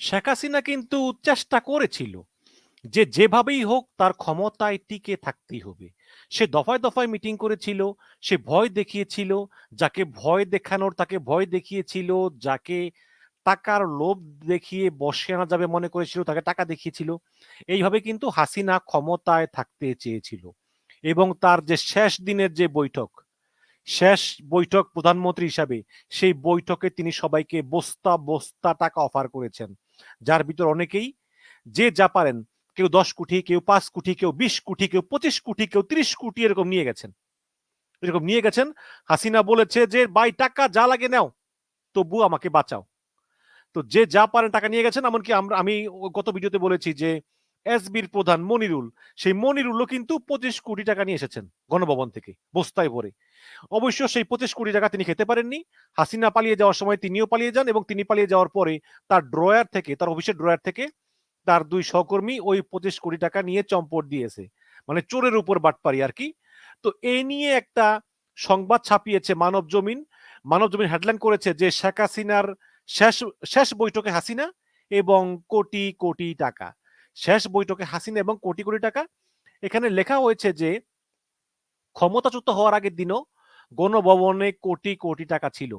শেখ হাসিনা কিন্তু চেষ্টা করেছিল যে যেভাবেই হোক তার ক্ষমতায় টিকে থাকতেই হবে। সে দফায় দফায় মিটিং করেছিল, সে ভয় দেখিয়েছিল, যাকে ভয় দেখানোর, তাকে ভয় দেখিয়েছিল, যাকে টাকার লোভ দেখিয়ে বসে আনা যাবে মনে করেছিল, তাকে টাকা দেখিয়েছিল। এইভাবে কিন্তু হাসিনা ক্ষমতায় থাকতে চেয়েছিল এবং তার যে শেষ দিনের যে বৈঠক শেষ বৈঠক প্রধানমন্ত্রী হিসাবে সেই বৈঠকে তিনি সবাইকে বস্তা বস্তা টাকা অফার করেছেন। যার ভিতর অনেকেই যে যা পারেন, কেউ দশ কোটি, কেউ পাঁচ কোটি, কেউ বিশ কোটি, কেউ পঁচিশ কোটি, কেউ তিরিশ কোটি এরকম নিয়ে গেছেন। এরকম নিয়ে গেছেন। হাসিনা বলেছে যে বাই টাকা যা লাগে নাও তবু আমাকে বাঁচাও। তো যে যা পারেন টাকা নিয়ে গেছেন, এমনকি আমরা, আমি গত ভিডিওতে বলেছি যে এসবির প্রধান মনিরুল। সেই মনিরুলও কিন্তু পঁচিশ কোটি টাকা নিয়ে এসেছেন গণভবন থেকে, বস্তায় ভরে। অবশ্য সেই পঁচিশ কোটি টাকা তিনি খেতে পারেননি। হাসিনা পালিয়ে যাওয়ার সময় তিনিও পালিয়ে যান এবং তিনি পালিয়ে যাওয়ার পরে তার ড্রয়ার থেকে, তার অফিসের ড্রয়ার থেকে তার দুই সহকর্মী ওই পঁচিশ কোটি টাকা নিয়ে চম্পট দিয়েছে। মানে চোরের উপর বাটপারি আর কি। তো এই নিয়ে একটা সংবাদ ছাপিয়েছে মানব জমিন। মানব জমিন হেডলাইন করেছে যে শেখ হাসিনার শেষ শেষ বৈঠকে হাসিনা এবং কোটি কোটি টাকা। শেষ বৈঠকে হাসিনা এবং কোটি কোটি টাকা। এখানে লেখা হয়েছে যে, ক্ষমতাচ্যুত হওয়ার আগের দিনও গণভবনে কোটি কোটি টাকা ছিল।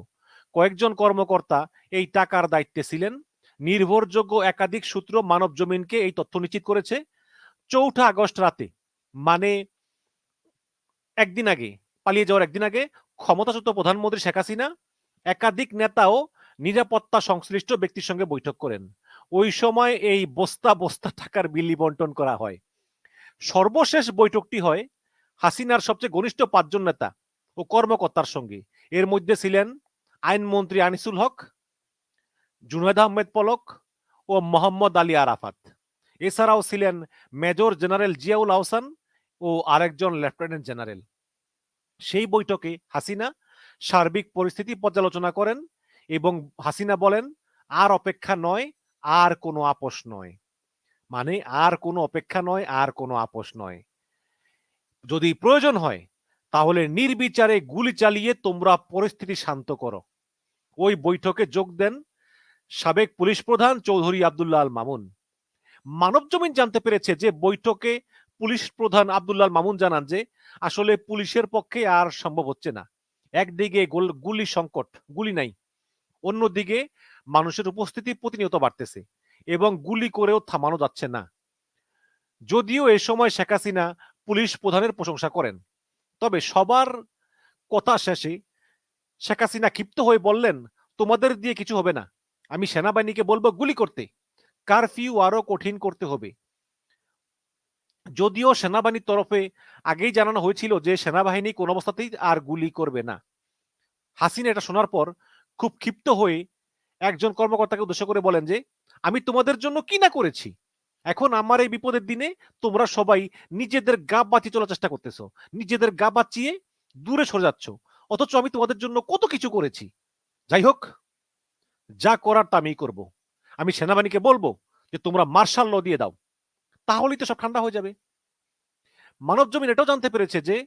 কয়েকজন কর্মকর্তা এই টাকার দায়িত্বে ছিলেন। নির্ভরযোগ্য একাধিক সূত্র মানব জমিনকে এই তথ্য নিশ্চিত করেছে। চৌঠা আগস্ট রাতে মানে একদিন আগে, পালিয়ে যাওয়ার একদিন আগে, ক্ষমতাচ্যুত প্রধানমন্ত্রী শেখ হাসিনা একাধিক নেতাও নিরাপত্তা সংশ্লিষ্ট ব্যক্তির সঙ্গে বৈঠক করেন। ওই সময় এই বস্তা বস্তা টাকার বিলি বন্টন করা হয়। সর্বশেষ বৈঠকটি হয় হাসিনার সবচেয়ে ঘনিষ্ঠ পাঁচজন নেতা ও কর্মকর্তার সঙ্গে। এর মধ্যে ছিলেন আইনমন্ত্রী আনিসুল হক, জুনায়দ আহমেদ পলক ও মোহাম্মদ আলী আরাফাত। এছাড়াও ছিলেন মেজর জেনারেল জিয়াউল আহসান ও আরেকজন লেফটেন্যান্ট জেনারেল। সেই বৈঠকে হাসিনা সার্বিক পরিস্থিতি পর্যালোচনা করেন এবং হাসিনা বলেন, আর অপেক্ষা নয় আর কোনো আপোষ নয়। মানে আর কোনো অপেক্ষা নয়, আর কোনো আপোষ নয়। যদি প্রয়োজন হয়, তাহলে নির্বিচারে গুলি চালিয়ে তোমরা পরিস্থিতি শান্ত করো। ওই বৈঠকে যোগ দেন সাবেক পুলিশ প্রধান চৌধুরী আবদুল্লাহ আল মামুন। মানব জমিন জানতে পেরেছে যে, বৈঠকে পুলিশ প্রধান আবদুল্লাহ মামুন জানান যে, আসলে পুলিশের পক্ষে আর সম্ভব হচ্ছে না। একদিকে গুলি সংকট, গুলি নাই। অন্যদিকে মানুষের উপস্থিতি প্রতিনিয়ত বাড়তেছে এবং গুলি করেও থামানো যাচ্ছে না। যদিও এ সময় শেখ হাসিনা পুলিশ প্রধানের প্রশংসা করেন, তবে সবার কথা শেষে শেখ হাসিনা ক্ষিপ্ত হয়ে বললেন, তোমাদের দিয়ে কিছু হবে না, আমি সেনাবাহিনীকে বলব গুলি করতে, কারফিউ আরও কঠিন করতে হবে। যদিও সেনাবাহিনীর তরফে আগেই জানানো হয়েছিল যে সেনাবাহিনী কোন অবস্থাতেই আর গুলি করবে না। হাসিনা এটা শোনার পর খুব ক্ষিপ্ত হয়ে একজন কর্মকর্তাকে উদ্দেশ্য করে বলেন যে, আমি তোমাদের জন্য কি না করেছি? এখন আমার এই বিপদের দিনে তোমরা সবাই নিজেদের গা বাঁচিয়ে চলার চেষ্টা করতেছো। নিজেদের গা বাঁচিয়ে দূরে সরে যাচ্ছ। অথচ আমি তোমাদের জন্য কত কিছু করেছি। যাই হোক, যা করার তা আমি করব। আমি সেনাবাহিনীকে বলব যে, তোমরা মার্শাল ল দিয়ে দাও। তাহলেই তো সব ঠান্ডা হয়ে যাবে। মানব জমিন এটাও জানতে পেরেছে যে,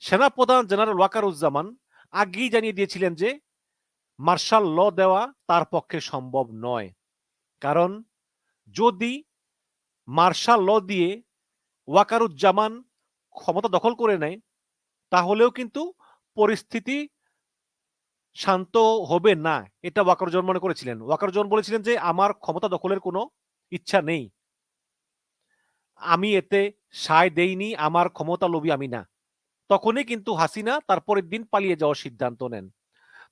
সেনাপ্রধান জেনারেল ওয়াকারুজ্জামান আগেই জানিয়ে দিয়েছিলেন যে মার্শাল ল দেওয়া তার পক্ষে সম্ভব নয়। কারণ যদি মার্শাল ল দিয়ে ওয়াকারুজ্জামান ক্ষমতা দখল করে নেয়, তাহলেও কিন্তু পরিস্থিতি শান্ত হবে না। এটা ওয়াকারুজ্জামান মনে করেছিলেন। ওয়াকারুজ্জামান বলেছিলেন যে, আমার ক্ষমতা দখলের কোনো ইচ্ছা নেই। আমি এতে সায় দেইনি, আমার ক্ষমতা লোভী আমি না। তখনই কিন্তু হাসিনা তারপরের দিন পালিয়ে যাওয়ার সিদ্ধান্ত নেন।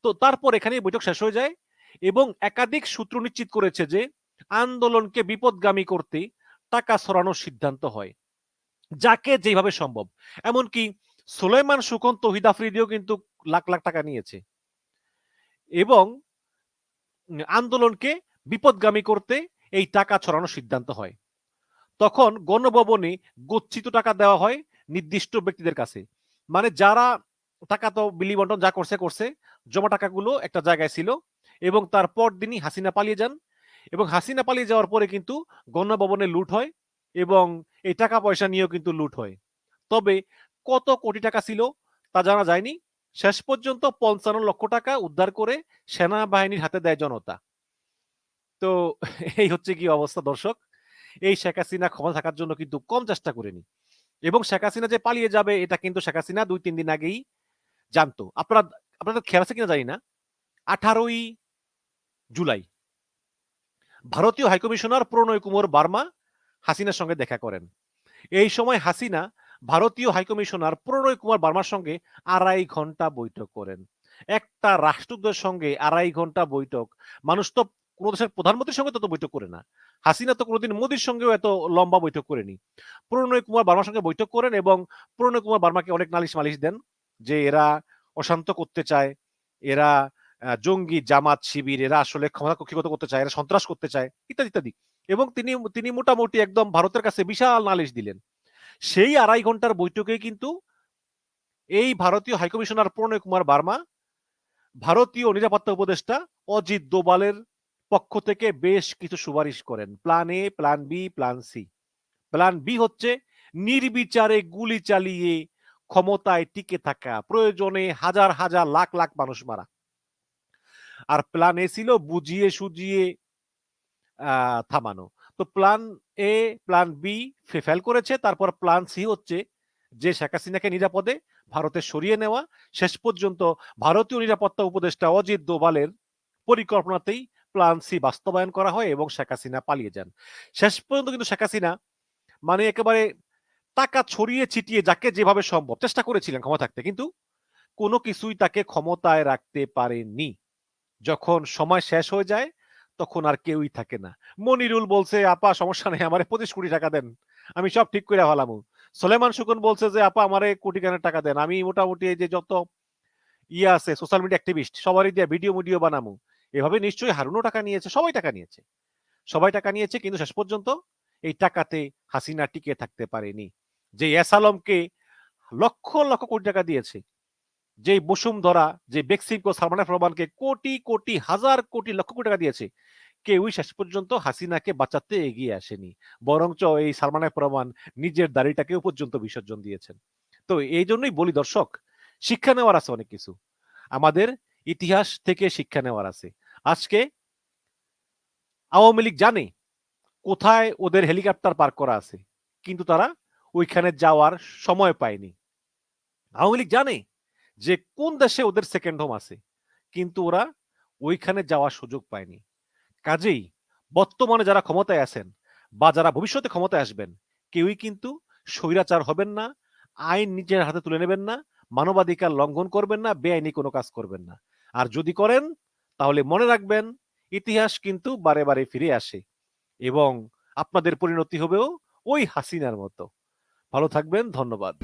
তো তারপর এখানে বৈঠক শেষ হয়ে যায় এবং একাধিক সূত্র নিশ্চিত করেছে যে আন্দোলনকে বিপদগামী করতে টাকা সরানোর সিদ্ধান্ত হয়, যাকে যেভাবে সম্ভব। এমনকি সোলেমান সুকন তহিদ আফ্রিদিও কিন্তু লাখ লাখ টাকা নিয়েছে এবং আন্দোলনকে বিপদগামী করতে এই টাকা ছড়ানোর সিদ্ধান্ত হয়। তখন গণভবনে গচ্ছিত টাকা দেওয়া হয় নির্দিষ্ট ব্যক্তিদের কাছে। মানে যারা টাকা তো বিলি বন্টন যা করছে করছে জমা টাকাগুলো একটা জায়গায় ছিল এবং তারপর দিনই হাসিনা পালিয়ে যান এবং হাসিনা পালিয়ে যাওয়ার পরে কিন্তু গণভবনে লুট হয় এবং এই টাকা পয়সা নিয়েও কিন্তু লুট হয়। তবে কত কোটি টাকা ছিল তা জানা যায়নি। শেষ পর্যন্ত পঞ্চান্ন লক্ষ টাকা উদ্ধার করে সেনাবাহিনীর হাতে দেয় জনতা। তো এই হচ্ছে কি অবস্থা দর্শক? এই শেখ হাসিনা ক্ষমতা থাকার জন্য কিন্তু কম চেষ্টা করেনি এবং শেখ হাসিনা যে পালিয়ে যাবে এটা কিন্তু শেখ হাসিনা দুই তিন দিন আগেই জানতো। আপনারা আপনাদের খেয়াল আছে কিনা জানি না। আঠারোই জুলাই। ভারতীয় হাইকমিশনার প্রণয় কুমার বার্মা হাসিনার সঙ্গে দেখা করেন। এই সময় হাসিনা ভারতীয় হাইকমিশনার প্রণয় কুমার বার্মার সঙ্গে আড়াই ঘণ্টা বৈঠক করেন। একটা রাষ্ট্রদূতের সঙ্গে আড়াই ঘণ্টা বৈঠক। মানুষ তো কোনো দেশের প্রধানমন্ত্রীর সঙ্গে তত বৈঠক করে না। হাসিনা তো কোনোদিন মোদির সঙ্গেও এত লম্বা বৈঠক করেনি। প্রণয় কুমার বার্মার সঙ্গে বৈঠক করেন এবং প্রণয় কুমার বার্মাকে অনেক নালিশ মালিশ দেন যে এরা অশান্ত করতে চায়। এরা জঙ্গি, জামাত, শিবির, এরা আসলে ক্ষমতা কক্ষিগত করতে চায়, এরা সন্ত্রাস করতে চায়, ইত্যাদি ইত্যাদি। এবং তিনি তিনি মোটামুটি একদম ভারতের কাছে বিশাল নালিশ দিলেন। সেই আড়াই ঘণ্টার বৈঠকে কিন্তু এই ভারতীয় হাইকমিশনার প্রণয় কুমার বার্মা, ভারতীয় নিরাপত্তা উপদেষ্টা অজিত দোবালের পক্ষ থেকে বেশ কিছু সুপারিশ করেন। Plan A, plan B, plan C. Plan B হচ্ছে নির্বিচারে গুলি চালিয়ে ক্ষমতায় টিকে থাকা, প্রয়োজনে হাজার হাজার লাখ লাখ মানুষ মারা। আর প্ল্যান এ ছিল বুঝিয়ে সুজিয়ে থামানো। তো plan A plan B fail করেছে। তারপর প্ল্যান সি হচ্ছে যে শেখ হাসিনাকে নিরাপদে ভারতে সরিয়ে নেওয়া। শেষ পর্যন্ত ভারতীয় নিরাপত্তা উপদেষ্টা অজিত দোভালের পরিকল্পনাতেই প্ল্যান সি বাস্তবায়ন করা হয় এবং শেখ হাসিনা পালিয়ে যান। শেষ পর্যন্ত কিন্তু শেখ হাসিনা মানে একেবারে টাকা ছড়িয়ে ছিটিয়ে যাকে যেভাবে সম্ভব, চেষ্টা করেছিলেন ক্ষমতা থাকতে, কিন্তু কোনো কিছুই তাকে ক্ষমতায় রাখতে পারেনি যখন সময় শেষ হয়ে যায়, তখন আর কেউই থাকে না। মনিরুল বলছে, আপা, সমস্যা নেই, আমারে পঁচিশ কোটি টাকা দেন। আমি সব ঠিক করে হলাম সোলেমান সুকুন বলছে যে, আপা, আমারে কোটি খানের টাকা দেন। আমি মোটামুটি এই যে যত ইয়ে আছে, সোশ্যাল মিডিয়া অ্যাক্টিভিস্ট, সবারই দিয়ে ভিডিও মিডিও বানামু। এভাবে নিশ্চয়ই হারুনও টাকা নিয়েছে, সবাই টাকা নিয়েছে। সবাই টাকা নিয়েছে, কিন্তু শেষ পর্যন্ত এই টাকাতে হাসিনা টিকে থাকতে পারেনি। যে এস আলমকে লক্ষ লক্ষ কোটি টাকা দিয়েছে যে বসুমধরা যে বেক্সিমকো সালমান রহমানকে কোটি কোটি, হাজার কোটি, লক্ষ কোটি টাকা দিয়েছে, কেউই শেষ পর্যন্ত হাসিনাকে বাঁচাতে এগিয়ে আসেনি। বরঞ্চ এই সালমান রহমান নিজের দাড়িটাকেও পর্যন্ত বিসর্জন দিয়েছেন। তো এই জন্যই বলি দর্শক, শিক্ষা নেওয়ার আছে অনেক কিছু। আমাদের ইতিহাস থেকে শিক্ষা নেওয়ার আছে। আজকে আওয়ামী লীগ জানে কোথায় ওদের হেলিকপ্টার পার্ক করা আছে, কিন্তু তারা ওইখানে যাওয়ার সময় পায়নি আওয়ামী লীগ জানে যে কোন দেশে ওদের সেকেন্ড হোম আছে, কিন্তু ওরা ওইখানে যাওয়ার সুযোগ পায়নি। কাজেই বর্তমানে যারা ক্ষমতায় আছেন বা যারা ভবিষ্যতে ক্ষমতায় আসবেন, কেউই কিন্তু স্বৈরাচার হবেন না, আইন নিজের হাতে তুলে নেবেন না, মানবাধিকার লঙ্ঘন করবেন না, বেআইনি কোনো কাজ করবেন না। আর যদি করেন, তাহলে মনে রাখবেন, ইতিহাস কিন্তু বারে বারে ফিরে আসে এবং আপনাদের পরিণতি হবেও ওই হাসিনার মতো। ভালো থাকবেন ধন্যবাদ।